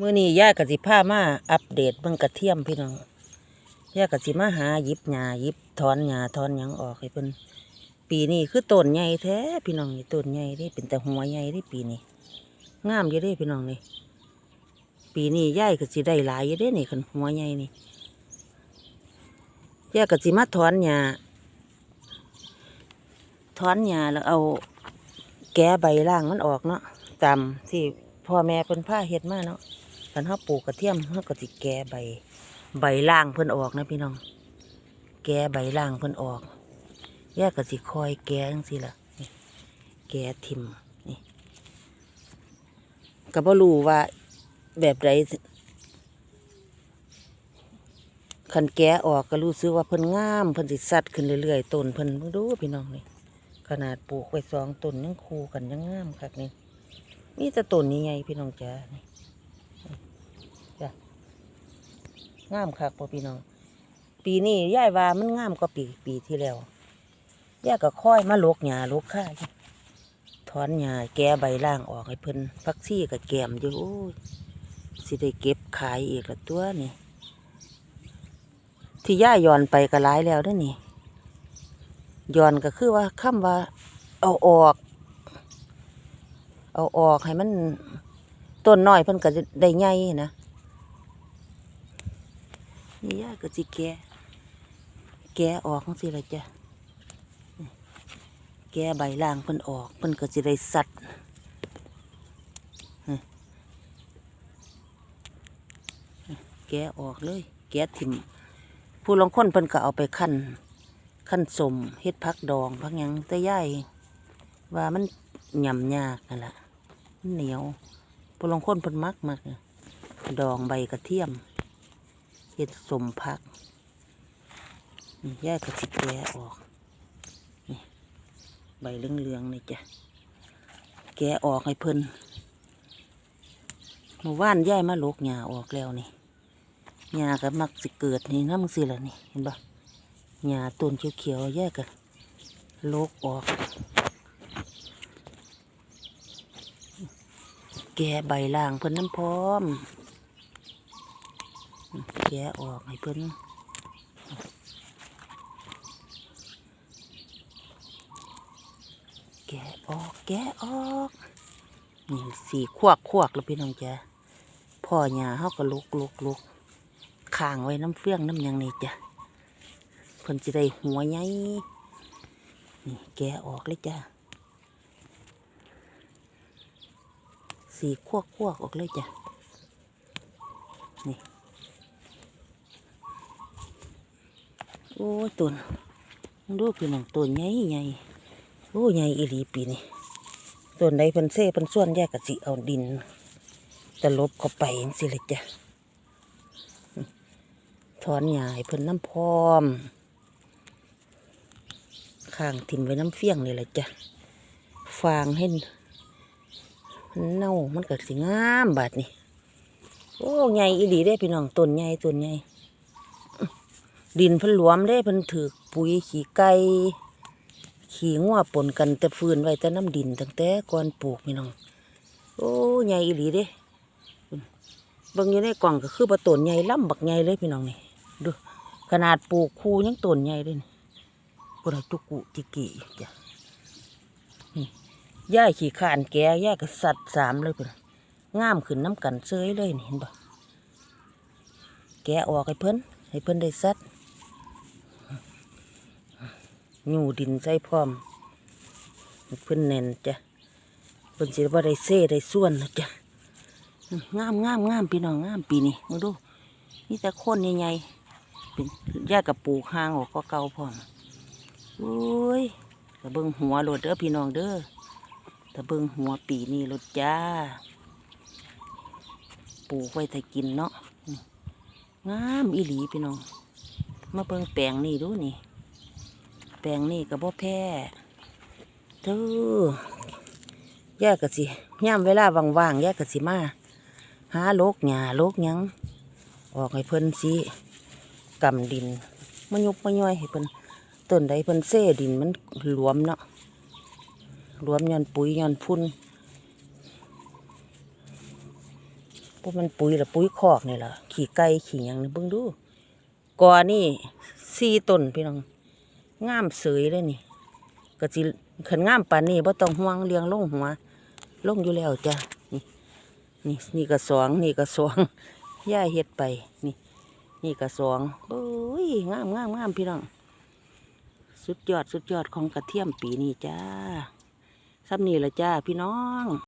มื่อนี้ย่ากสิพามาอัปเดตเบิ่งกระเทียมพี่น้องย่ากสิมาหาหยิบหญ้าหยิบถอนหญ้าถอนหยังออกให้เพิ่นปีนี้คือต้นใหญ่แท้พี่น้องนี่ต้นใหญ่เด้เป็นแต่หัวใหญ่เด้ปีนี้งามอยู่เด้พี่น้องนี่ปีนี้ย่ายกสิได้หลายอยู่เด้นี่คันหัวใหญ่นี่ย่าก็สิมาถอนหญ้าถอนหญ้าแล้วเอาแกะใบล่างมันออกเนาะตามที่พ่อแม่เพิ่นผ้าเฮ็ดมาเนาะ กันเฮาปลูกกระเทียมเฮาก็สิแกะใบ ใบล่างเพิ่นออกนะพี่น้อง แกะใบล่างเพิ่นออกแยกก็สิคอยแกะจังซี่ล่ะแกะทิ่มนี่ก็บ่รู้ว่าแบบใดคันแกะออกก็รู้สึกว่าเพิ่นงามเพิ่นสิสัดขึ้นเรื่อยๆต้นเพิ่นเบิ่งดูพี่น้องนี่ขนาดปลูกไว้สองต้นยังคู่กันยังงามคักนี่นี่จะต้นนี้ไงพี่น้องจ้านี่จ้ะ งามคักพอพี่น้อง ปีนี้ย่ายว่ามันงามกว่าปีปีที่แล้วย่าก็ค่อยมาลกหญ้าลกข้ายถอนหญ้าแก้ใบล่างออกให้เพิ่นพักซี่กับแกมอยู่โอ้ยสิได้เก็บขายอีกละตัวนี่ที่ย่าย้อนไปก็หลายแล้วด้อนี่ย้อนก็คือว่าคำว่า เอาออก เอาออกให้มันต้นน้อยเพิ่นก็ได้ใหญ่นะ นี่ย่าก็สิแกะแกะออกจังซี่ล่ะจ้ะแกะใบล่างเพิ่นออกเพิ่นก็สิได้สัดแกะออกเลย แกะถิ่มผู้ลางคนเพิ่นก็เอาไปคั่นขั้นสมเฮ็ดพักดองพักหยังแต่ย่ายว่ามันหย่ำยากนั่นแหละมันเหนียวพลองคนเพิ่นมักมักดองใบกระเทียม เฮ็ดสมพักนี่ย่ายก็สิแกะออก นี่ ใบเหลืองๆนี่จ้ะ แกะออกให้เพิ่นเมื่อวานย่ายมาลกหญ้าออกแล้วนี่หญ้าก็มักสิเกิดนี่น้ำสิละนี่ เห็นปะหญ้าต้นเขียวๆแยกกันลกออก แกะใบล่างเพิ่นน้ำพร้อม แกะออกให้เพิ่นแกะออกแกะออกนี่สีขวกขวกแล้วพี่น้องจ้ะพ่อหญ้าเขาก็ลุกลุกลุกข้างไว้น้ำเฟื่องน้ำยังนี่จ้ะเพิ่นจะได้หัวใหญ่นี่แกะออกเลยจ้าสีควกควกออกเลยจ้ะนี่ โอ้ตุนดูพี่น้องตุนใหญ่ใหญ่โอ้ใหญ่อีหลีปีนี่ต้นใดเพิ่นเซ่เพิ่นส่วนแยกกะสิเอาดินตะลบเข้าไปจังสิเลยจ้ะถอนหญ้าให้เพิ่นน้ำพร้อม ข้างทิ่มไว้น้ำเฟี้ยงนี่แหละจ้ะฟางให้มันเน่ามันเก็สิงามบาดนี่โอ้ใหญ่อีหลีได้พี่น้องต้นใหญ่ต้นใหญ่ ดินเพิ่นหลวมได้เพิ่นถือปุ๋ยขี้ไก่ขี้งัวปนกันแต่ฟืนไว้แต่น้ำดินตั้งแต่ก่อนปลูกพี่น้อง โอ้ใหญ่อีหลีเด้บิ่งอยู่ในกล่องก็คือประต้นใหญ่ล่ำบักใหญ่เลยพี่น้องนี่ดูขนาดปลูกคูยังต้นใหญ่เลยนี่พวกรจุกุจิกิจ้ะย่าขี่ขานแกย่ายก็สัตว์สามเลยเพิ่นงามขึ้นน้ำกันเซยเลยนี่เห็นปะแกออกให้เพิ่นให้เพิ่นได้สัตว์ อยู่ดินใส่พร้อมให้เพิ่นแน่นจ้ะเพิ่นสิว่าได้เซ่ได้ส่วนนะจ้ะงามงามงามพี่น้องงามปีนี้มาดูนี่แต่โคนใหญ่ๆเป็นย่ากับปลูกห่างออกก็เก่าพร้อมโอ้ยตะเบิงหัวโลดเด้อพี่น้องเด้อตะเบิงหัวปีนี้โลดจ้าปลูกไว้ถ้ากินเนาะงามอีหลีพี่น้อง มาเบิ่งแปลงนี่ดูนี่ ลงนี่ก็บ่แพ้เธอแยกกะสิย่ามเวลาว่างๆแยกกะสิมาหาโลกหญ้าโลกยัง ออกให้เพิ่นสิกำดินมายุบมาย่อยให้เพิ่นต้นใดเพิ่นเซ่ดินมันหลวมเนาะหลวมย้อนปุ๋ยย้อนพุ่นพวกมันปุ๋ยละปุ๋ยคอกนี่ล่ะขี่ไก่ขี่ยังนี่เบิ่งดูกอนี่สี่ต้นพี่น้อง งามเสยเลยนี่ก็สิขันงามปานนี้บ่ต้องห่วงเลี้ยงลงหัวลงอยู่แล้วจ้ะนี่นี่นี่ก็สองนี่ก็สองย่าเฮ็ดไปนี่ นี่ก็สองโอ้ยงามงามงามพี่น้องสุดยอดสุดยอดของกระเทียมปีนี้จ้าซ้ำนี่ละจ้าพี่น้อง